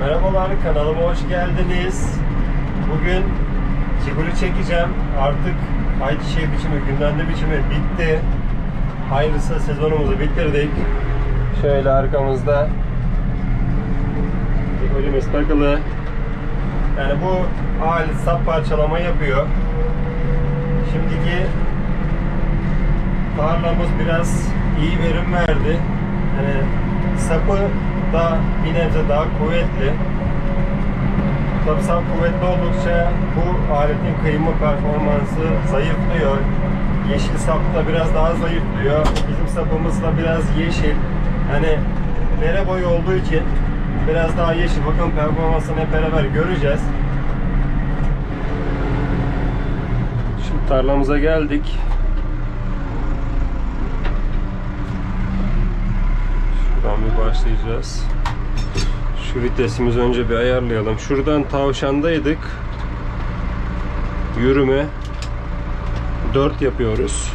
Merhabalar kanalıma hoş geldiniz. Bugün kiburi çekeceğim. Artık ayçiçeği biçimi, gündemde biçimi bitti. Hayırlısı sezonumuzu bitirdik. Şöyle arkamızda Ekolimiz takılı. Yani bu alet sap parçalama yapıyor. Şimdiki tarlamız biraz iyi verim verdi. Yani sapı da bir nebze daha kuvvetli. Tabii sap kuvvetli oldukça bu aletin kıyma performansı zayıflıyor. Yeşil sap da biraz daha zayıflıyor. Bizim sapımız da biraz yeşil. Hani dere boyu olduğu için biraz daha yeşil. Bakın performansını hep beraber göreceğiz. Şimdi tarlamıza geldik. Şuradan bir başlayacağız. Şu vitesimizi önce bir ayarlayalım. Şuradan tavşandaydık. Yürüme 4 yapıyoruz.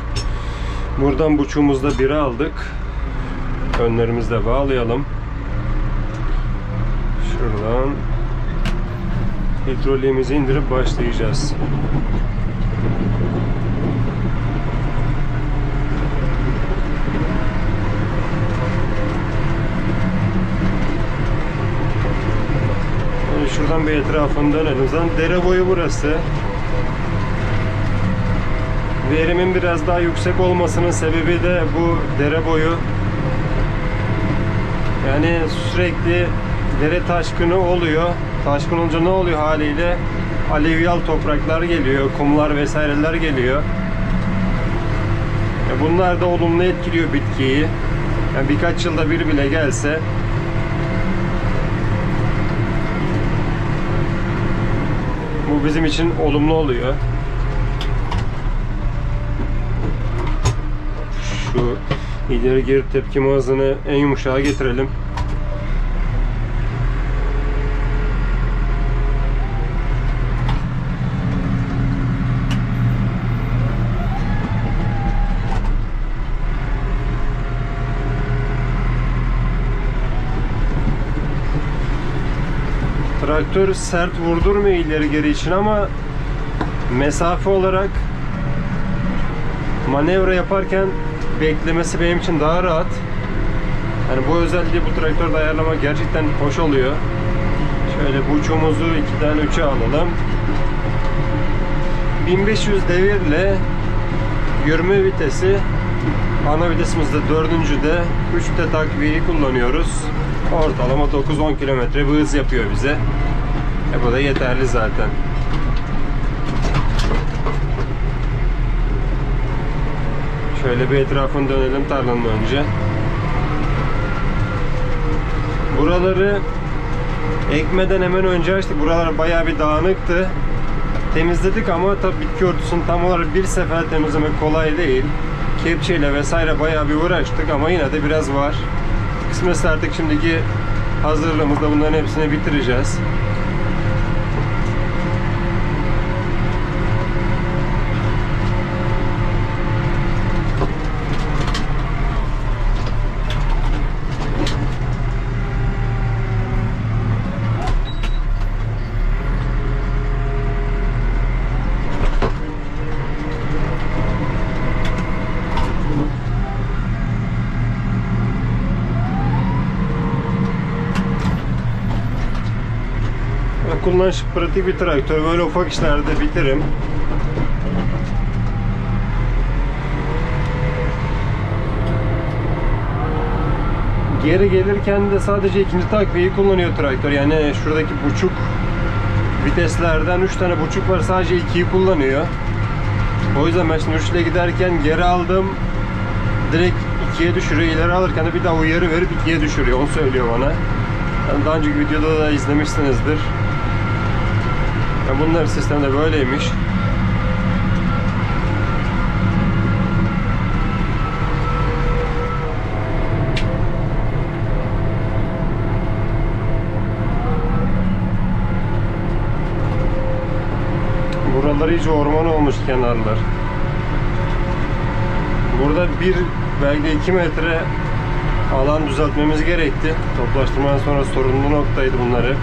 Buradan buçuğumuzda 1'e aldık. Önlerimizde bağlayalım. Şuradan hidroliğimizi indirip başlayacağız. Yani şuradan bir etrafını dönelim. Zaten dere boyu burası. Verimin biraz daha yüksek olmasının sebebi de bu dere boyu. Yani sürekli dere taşkını oluyor. Taşkın olunca ne oluyor haliyle? Alüvyal topraklar geliyor, kumlar vesaireler geliyor. E Bunlar da olumlu etkiliyor bitkiyi. Yani birkaç yılda bir bile gelse bizim için olumlu oluyor. Şu ileri geri tepkime hızını en yumuşağa getirelim. Traktör sert vurdurmuyor ileri geri için ama mesafe olarak manevra yaparken beklemesi benim için daha rahat. Yani bu özelliği bu traktörde ayarlamak gerçekten hoş oluyor. Şöyle buçuğumuzu 2'den 3'e alalım. 1500 devirle yürüme vitesi ana vitesimizde dördüncüde 3'te takviyeyi kullanıyoruz. Ortalama 9-10 kilometre bir hız yapıyor bize. E bu da yeterli zaten. Şöyle bir etrafını dönelim tarlanın önce. Buraları ekmeden hemen önce açtık. Buralar bayağı bir dağınıktı. Temizledik ama tabii bitki örtüsünü tam olarak bir sefer temizlemek kolay değil. Kepçeyle vesaire bayağı bir uğraştık ama yine de biraz var. Kısmetse artık şimdiki hazırlığımızda bunların hepsini bitireceğiz. Kullanış pratik bir traktör. Böyle ufak işlerde bitiririm. Geri gelirken de sadece ikinci takviyeyi kullanıyor traktör. Yani şuradaki buçuk viteslerden 3 tane buçuk var. Sadece ikiyi kullanıyor. O yüzden ben şimdi 3 ile giderken geri aldım. Direkt ikiye düşürüyor. İleri alırken de bir daha uyarı verip ikiye düşürüyor. Onu söylüyor bana. Yani daha önceki videoda da izlemişsinizdir. Yani bunların sistemi de böyleymiş. Buralar iyice orman olmuş kenarlar. Burada bir belki 2 metre alan düzeltmemiz gerekti. Toplaştırmadan sonra sorunlu noktaydı bunları.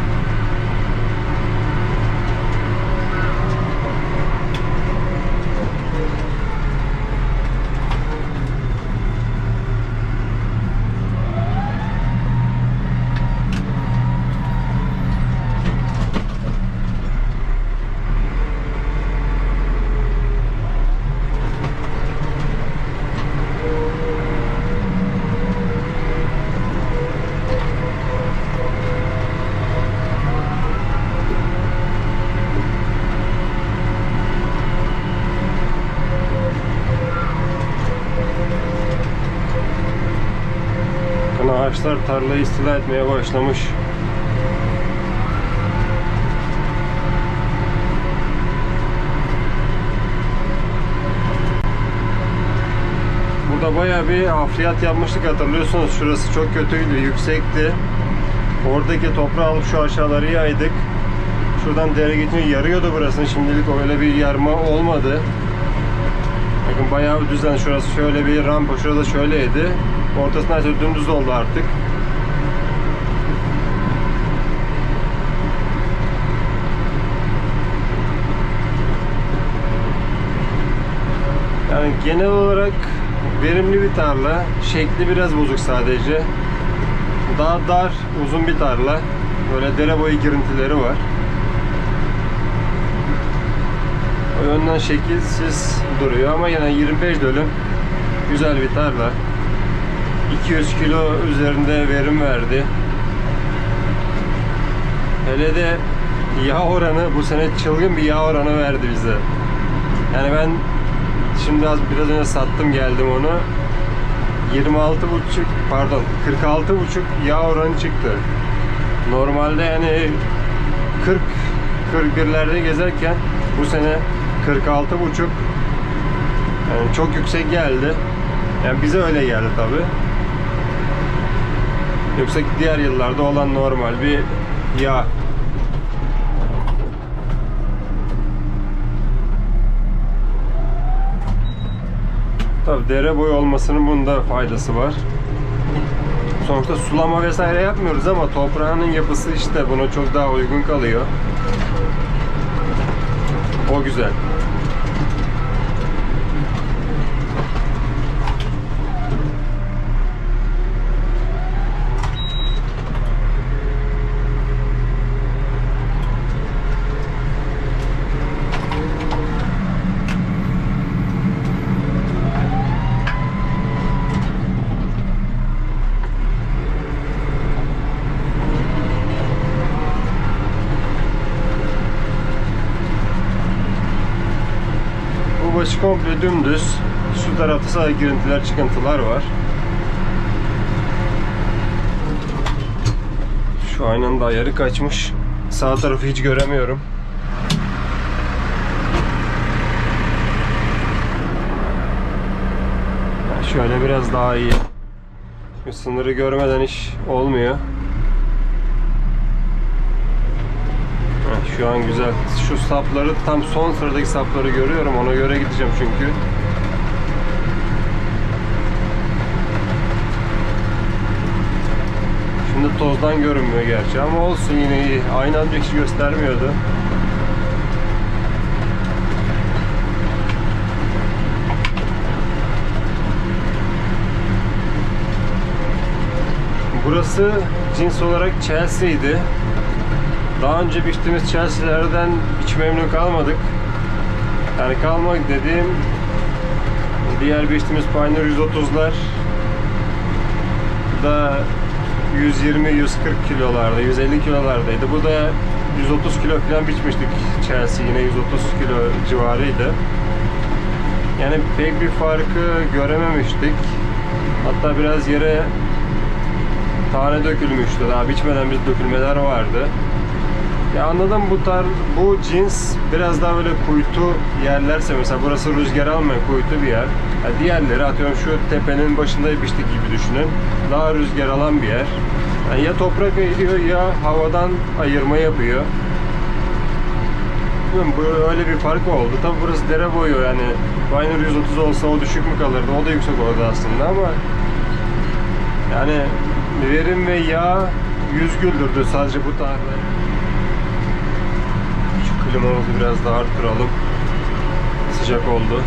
Bakın ağaçlar tarlayı istila etmeye başlamış. Burada bayağı bir hafriyat yapmıştık hatırlıyorsunuz. Şurası çok kötüydü, yüksekti. Oradaki toprağı alıp şu aşağıları yaydık. Şuradan dere geçince yarıyordu burasını. Şimdilik öyle bir yarma olmadı. Bakın bayağı bir düzen. Şurası şöyle bir rampa, şurada şöyleydi. Ortasından ise dümdüz oldu artık. Yani genel olarak verimli bir tarla. Şekli biraz bozuk sadece. Daha dar, uzun bir tarla. Böyle dere boyu girintileri var. O yönden şekilsiz duruyor ama yine 25 dönüm güzel bir tarla. 200 kilo üzerinde verim verdi. Hele de yağ oranı bu sene çılgın bir yağ oranı verdi bize. Yani ben şimdi az biraz önce sattım geldim onu. 26 buçuk pardon 46 buçuk yağ oranı çıktı. Normalde yani 40 41'lerde gezerken bu sene 46 buçuk yani çok yüksek geldi. Yani bize öyle geldi tabi. Yoksa diğer yıllarda olan normal bir yağ. Tabi dere boyu olmasının bunda faydası var. Sonuçta sulama vesaire yapmıyoruz ama toprağının yapısı işte buna çok daha uygun kalıyor. O güzel. Başı komple dümdüz. Şu tarafta sadece girintiler, çıkıntılar var. Şu aynanın da ayarı kaçmış. Sağ tarafı hiç göremiyorum. Şöyle biraz daha iyi. Şu sınırı görmeden iş olmuyor. Şu an güzel. Şu sapları tam son sıradaki sapları görüyorum. Ona göre gideceğim çünkü. Şimdi tozdan görünmüyor gerçi ama olsun yine iyi. Aynı anda hiç göstermiyordu. Burası cins olarak Chelsea'ydi. Daha önce biçtiğimiz Chelsea'lerden hiç memnun kalmadık. Yani kalmak dediğim diğer biçtiğimiz Pioneer 130'lar da 120-140 kilolarda, 150 kilolardaydı. Bu da 130 kilo falan biçmiştik Chelsea yine 130 kilo civarıydı. Yani pek bir farkı görememiştik. Hatta biraz yere tane dökülmüştü. Daha biçmeden biz dökülmeler vardı. Ya anladım bu tar bu cins biraz daha böyle kuytu yerlerse mesela burası rüzgar almayan kuytu bir yer. Ya diğerleri atıyorum şu tepenin başında biçtik gibi düşünün. Daha rüzgar alan bir yer. Yani ya toprak ayırıyor ya havadan ayırma yapıyor. Bilmiyorum bu öyle bir fark oldu. Tabi burası dere boyu yani Pioneer 130 olsa o düşük mü kalırdı? O da yüksek olurdu aslında ama Yani verim ve yağ yüz güldürdü sadece bu tarihte. Şu klimamızı biraz daha arttıralım. Sıcak oldu.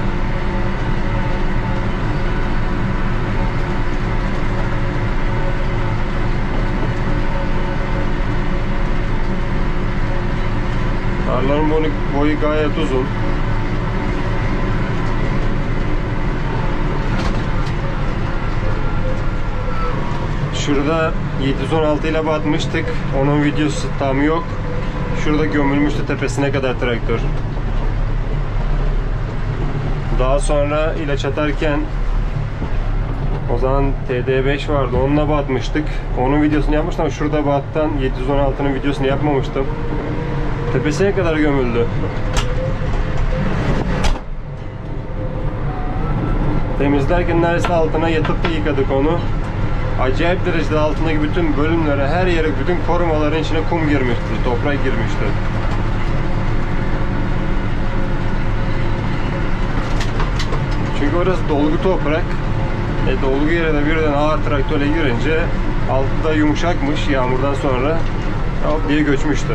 Tarlanın boyu, boyu gayet uzun. Şurada 716 ile batmıştık. Onun videosu tam yok. Şurada gömülmüştü tepesine kadar traktör. Daha sonra ilaç atarken o zaman TD5 vardı. Onunla batmıştık. Onun videosunu yapmıştım şurada battan 716'nın videosunu yapmamıştım. Tepesine kadar gömüldü. Temizlerken neredeyse altına yatıp da yıkadık onu. Acayip derecede altındaki bütün bölümlere, her yere, bütün korumaların içine kum girmişti, toprak girmişti. Çünkü orası dolgu toprak. E, dolgu yerine birden ağır traktörle girince altı da yumuşakmış yağmurdan sonra hop diye göçmüştü.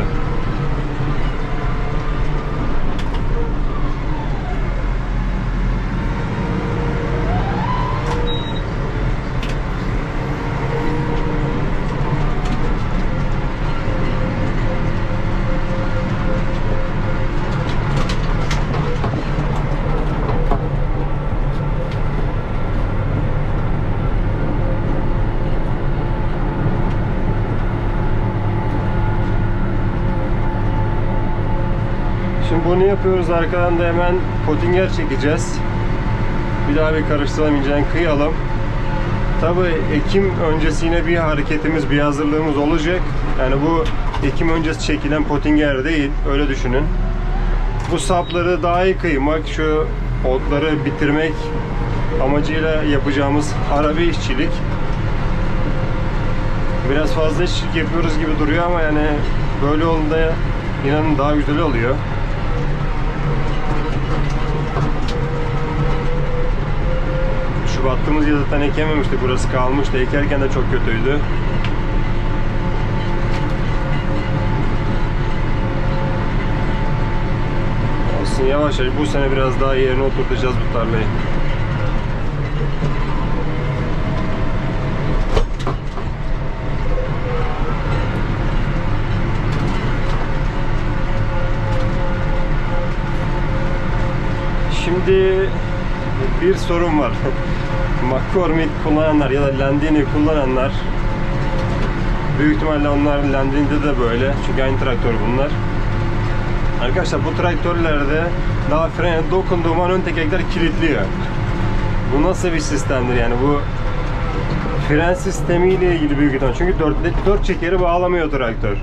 Şimdi bunu yapıyoruz. Arkadan da hemen potinger çekeceğiz. Bir daha bir karıştıralım, inceden kıyalım. Tabi Ekim öncesi yine bir hareketimiz, bir hazırlığımız olacak. Yani bu Ekim öncesi çekilen potinger değil, öyle düşünün. Bu sapları daha iyi kıymak, şu otları bitirmek amacıyla yapacağımız ara bir işçilik. Biraz fazla işçilik yapıyoruz gibi duruyor ama yani böyle olduğunda inanın daha güzel oluyor. Şu battığımız yer zaten ekememiştik. Burası kalmıştı. Ekerken de çok kötüydü. Olsun yavaş yavaş. Bu sene biraz daha yerine oturtacağız bu tarlayı. Şimdi bir sorun var. McCormick kullananlar ya da Landini kullananlar büyük ihtimalle onlar Landini'de de böyle. Çünkü aynı traktör bunlar. Arkadaşlar bu traktörlerde daha frene dokunduğum an ön tekerlekler kilitliyor. Bu nasıl bir sistemdir yani bu fren sistemiyle ilgili büyük ihtimal. Çünkü 4, 4 çekeri bağlamıyor traktör.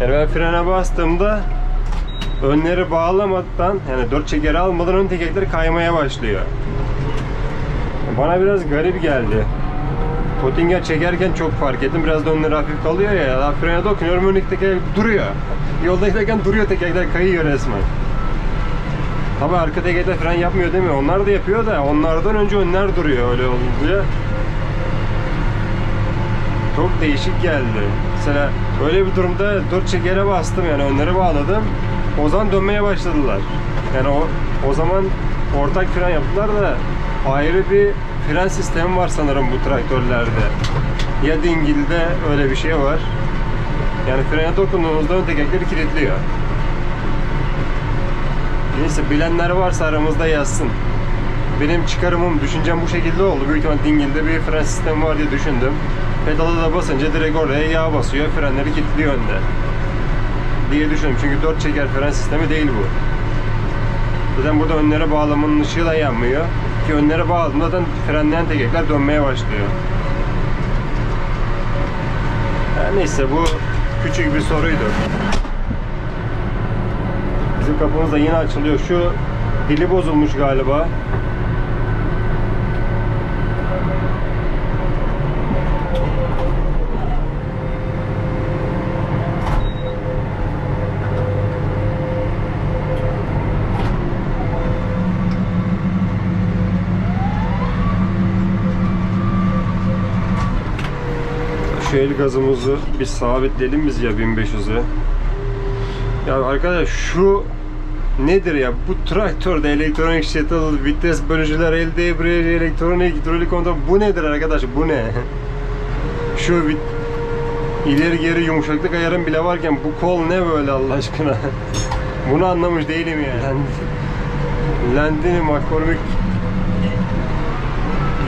Yani ben frene bastığımda önleri bağlamadan yani dört çekeri almadan ön tekerlekler kaymaya başlıyor. Bana biraz garip geldi. Pottinger çekerken çok fark ettim. Biraz da önleri hafif kalıyor ya. Frene dokunuyorum öndeki tekerlek duruyor. Yolda giderken duruyor tekerlekler kayıyor resmen. Tabi arka tekerlekler fren yapmıyor değil mi? Onlar da yapıyor da onlardan önce önler duruyor öyle olunca. Çok değişik geldi. Mesela öyle bir durumda dört çekere bastım yani önleri bağladım. O zaman dönmeye başladılar. Yani o, o zaman ortak fren yaptılar da ayrı bir fren sistemi var sanırım bu traktörlerde. Ya dingilde öyle bir şey var. Yani frene dokunduğunuzda ön tekerlekleri kilitliyor. Neyse bilenler varsa aramızda yazsın. Benim çıkarımım, düşüncem bu şekilde oldu. Büyük ihtimal dingilde bir fren sistemi var diye düşündüm. Pedala da basınca direkt oraya yağ basıyor, frenleri kilitliyor önde. Diye düşündüm. Çünkü 4 çeker fren sistemi değil bu. Zaten burada önlere bağlamanın ışığı da yanmıyor. Ki önlere bağladığında zaten frenleyen tekerlekler dönmeye başlıyor. Her neyse bu küçük bir soruydu. Bizim kapımız da yine açılıyor. Şu dili bozulmuş galiba. Manuel gazımızı bir sabitleyelim biz ya 1500'e. Ya arkadaş şu nedir ya? Bu traktörde elektronik shuttle, vites bölücüler, el debriyajı, elektronik, hidrolik kontrol bu nedir arkadaş? Bu ne? Şu ileri geri yumuşaklık ayarım bile varken bu kol ne böyle Allah aşkına? Bunu anlamış değilim yani. Landini McCormick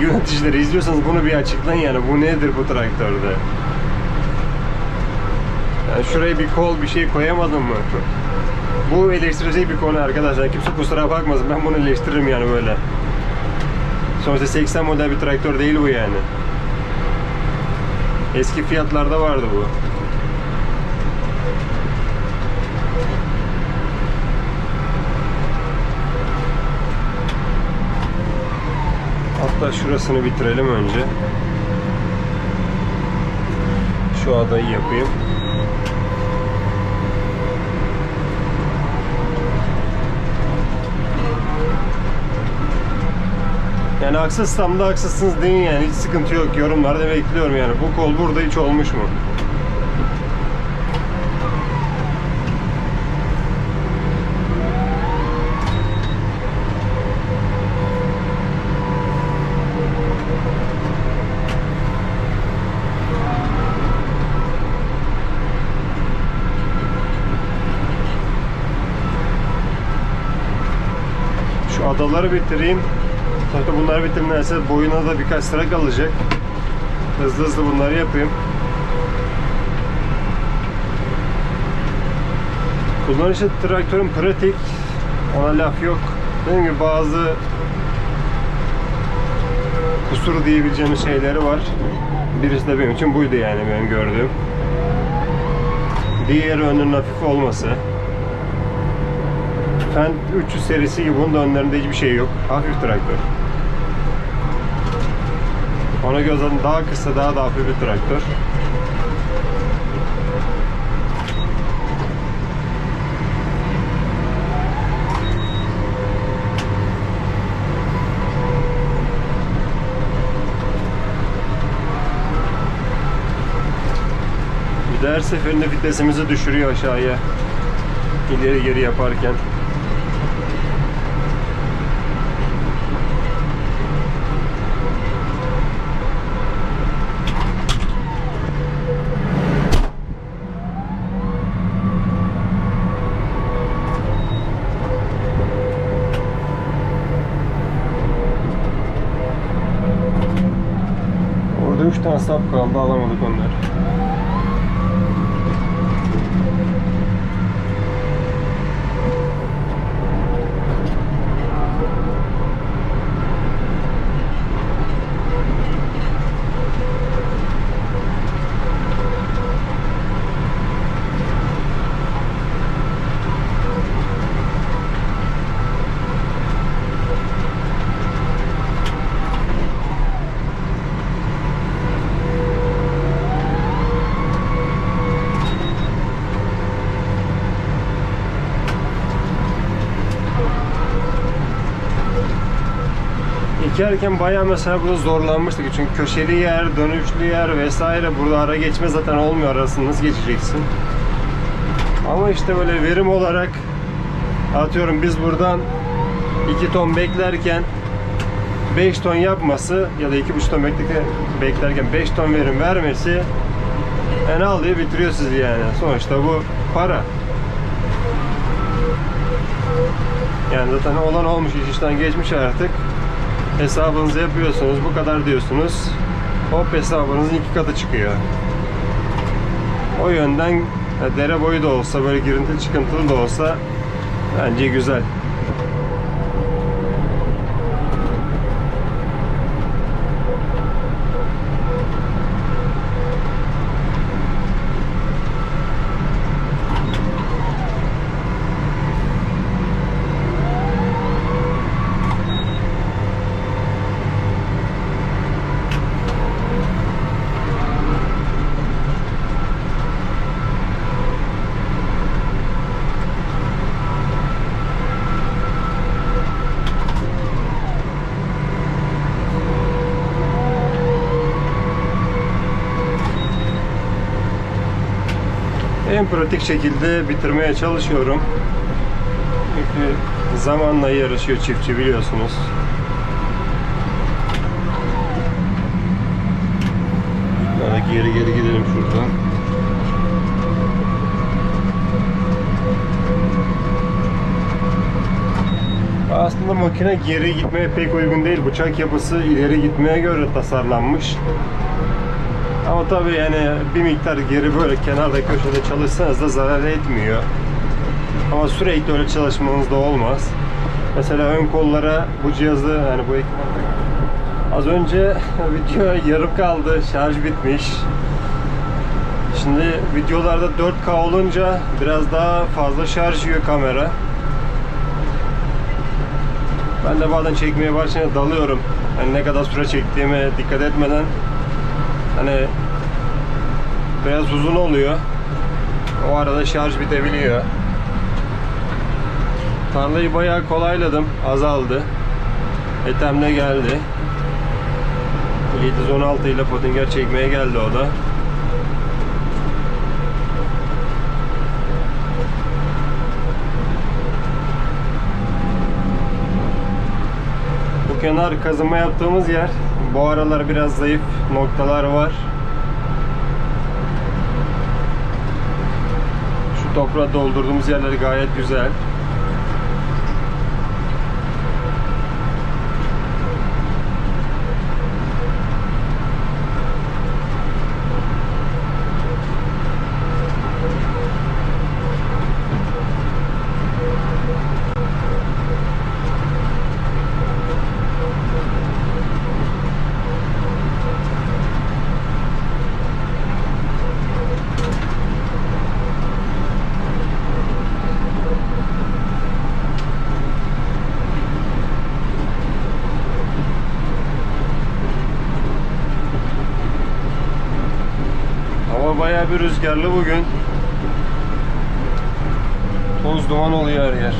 yöneticileri izliyorsanız bunu bir açıklayın yani bu nedir bu traktörde? Yani şuraya bir kol bir şey koyamadın mı? Bu eleştirecek bir konu arkadaşlar. Kimse kusura bakmasın. Ben bunu eleştiririm yani böyle. Sonuçta 80 model bir traktör değil bu yani. Eski fiyatlarda vardı bu. Hatta şurasını bitirelim önce. Şu adayı yapayım. Yani haksızsam da haksızsınız deyin yani hiç sıkıntı yok yorumlarda bekliyorum yani bu kol burada hiç olmuş mu? Şu adaları bitireyim. Sonra bunlar bitirmezse boyuna da birkaç sıra kalacak. Hızlı hızlı bunları yapayım. Kullanışı traktörün pratik. Ona laf yok. Dediğim gibi bazı kusur diyebileceğimiz şeyleri var. Birisi de benim için buydu yani benim gördüğüm. Diğer önün hafif olması. Fendt 300 serisi gibi bunun da önlerinde hiçbir şey yok. Hafif traktör. Ona göre daha kısa, daha da hafif bir traktör. Bir de her seferinde vitesimizi düşürüyor aşağıya. İleri geri yaparken. Tane sap kaldı alamadık onları. İkerken bayağı mesela burada zorlanmıştık çünkü köşeli yer, dönüşlü yer vesaire burada ara geçme zaten olmuyor arasını nasıl geçeceksin? Ama işte böyle verim olarak atıyorum biz buradan 2 ton beklerken 5 ton yapması ya da 2,5 ton beklerken 5 ton verim vermesi en al diye bitiriyor sizi yani. Sonuçta bu para. Yani zaten olan olmuş iş işten geçmiş artık. Hesabınızı yapıyorsunuz, bu kadar diyorsunuz. Hop hesabınızın iki katı çıkıyor. O yönden ya dere boyu da olsa, böyle girintili çıkıntılı da olsa bence güzel. En pratik şekilde bitirmeye çalışıyorum. Çünkü zamanla yarışıyor çiftçi biliyorsunuz. Böyle geri geri gidelim şuradan. Aslında makine geri gitmeye pek uygun değil. Bıçak yapısı ileri gitmeye göre tasarlanmış. Ama tabii yani bir miktar geri böyle kenarda köşede çalışsanız da zarar etmiyor. Ama sürekli öyle çalışmanız da olmaz. Mesela ön kollara bu cihazı yani bu ekipmanda az önce video yarım kaldı. Şarj bitmiş. Şimdi videolarda 4K olunca biraz daha fazla şarj yiyor kamera. Ben de bazen çekmeye başlayınca dalıyorum. Hani ne kadar süre çektiğime dikkat etmeden hani biraz uzun oluyor. O arada şarj bitebiliyor. Tarlayı bayağı kolayladım. Azaldı. Etemle geldi. 716 ile Pottinger çekmeye geldi o da. Bu kenar kazıma yaptığımız yer bu aralar biraz zayıf noktalar var. Şu toprağı doldurduğumuz yerler gayet güzel. Hava bayağı bir rüzgarlı bugün. Toz duman oluyor her yer.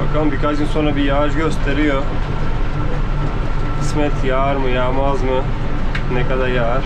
Bakalım birkaç gün sonra bir yağış gösteriyor. Kısmet yağar mı yağmaz mı? Ne kadar yağar?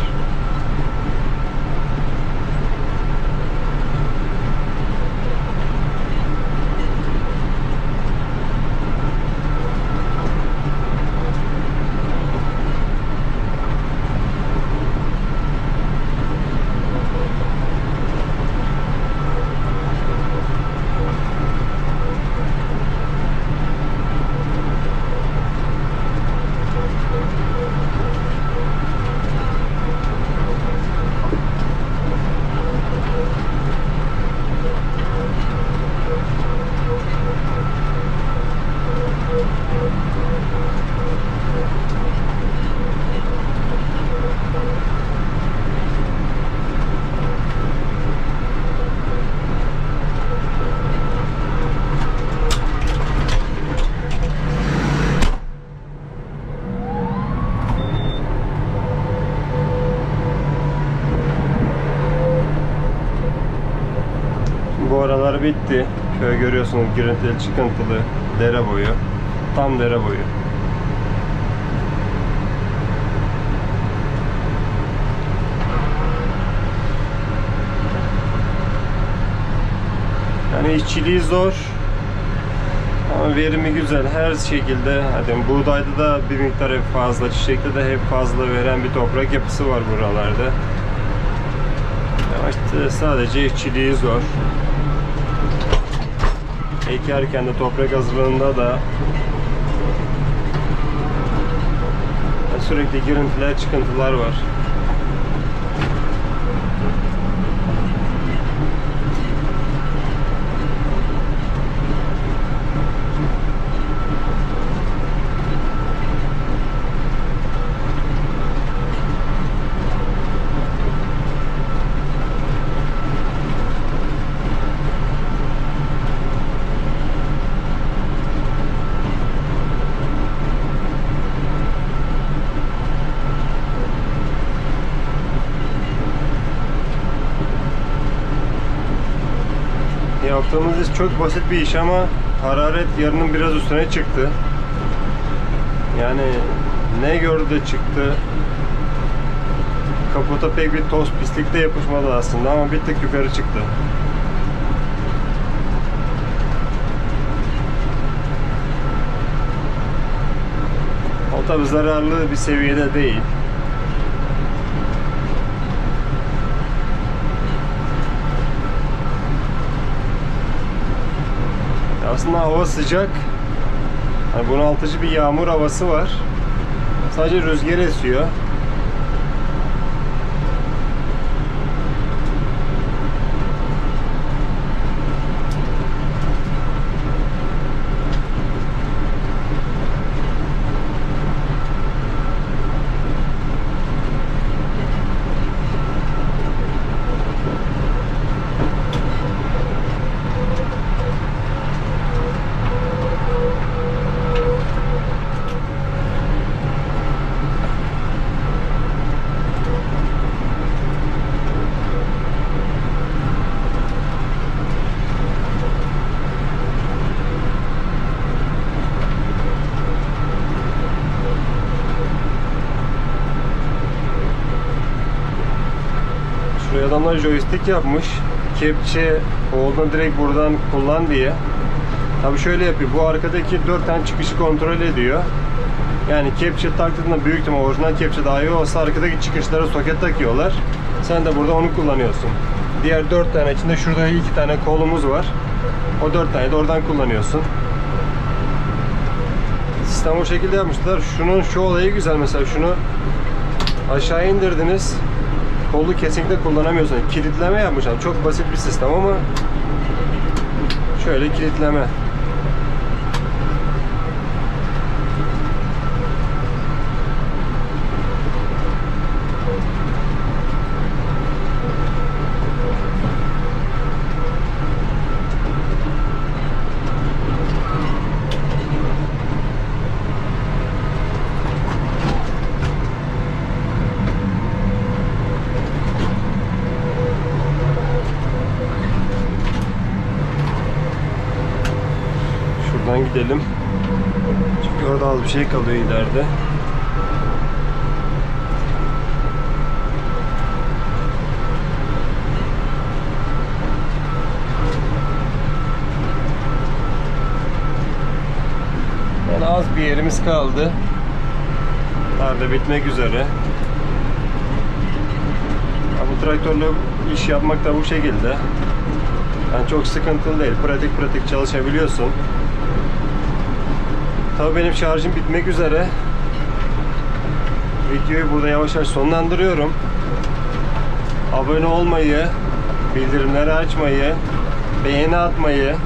Bu aralar bitti. Görüyorsunuz girintili çıkıntılı dere boyu. Tam dere boyu. Yani işçiliği zor. Ama verimi güzel. Her şekilde hadi buğdayda da bir miktar hep fazla, çiçekte de hep fazla veren bir toprak yapısı var buralarda. Ama işte sadece işçiliği zor. Ekerken de toprak hazırlığında da sürekli girintiler, çıkıntılar var. Yaptığımız iş çok basit bir iş ama hararet yarının biraz üstüne çıktı. Yani ne gördü de çıktı Kaputa pek bir toz pislik de yapışmadı aslında ama bir tık yukarı çıktı. O tabi zararlı bir seviyede değil. Aslında hava sıcak. Hani bunaltıcı bir yağmur havası var. Sadece rüzgar esiyor. Adamlar joystick yapmış. Kepçe olduğunda direkt buradan kullan diye. Tabi şöyle yapıyor. Bu arkadaki 4 tane çıkışı kontrol ediyor. Yani kepçe taktığında büyük ihtimal orijinal kepçe daha iyi olsa arkadaki çıkışlara soket takıyorlar. Sen de burada onu kullanıyorsun. Diğer 4 tane içinde şurada 2 tane kolumuz var. O 4 tane de oradan kullanıyorsun. Sistem o şekilde yapmışlar. Şunun şu olayı güzel mesela şunu aşağı indirdiniz. Kolu kesinlikle kullanamıyorsun. Kilitleme yapmışlar. Çok basit bir sistem ama şöyle kilitleme. Şuradan gidelim. Çünkü orada az bir şey kalıyor ileride. Yani az bir yerimiz kaldı. Tarla bitmek üzere. Ya bu traktörle iş yapmak da bu şekilde. Yani çok sıkıntılı değil. Pratik pratik çalışabiliyorsun. Tabii benim şarjım bitmek üzere. Videoyu burada yavaş yavaş sonlandırıyorum. Abone olmayı, bildirimleri açmayı, beğeni atmayı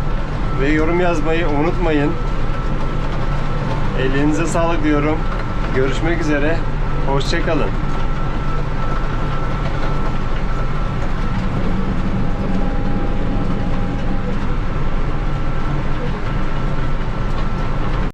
ve yorum yazmayı unutmayın. Elinize sağlık diyorum. Görüşmek üzere. Hoşçakalın.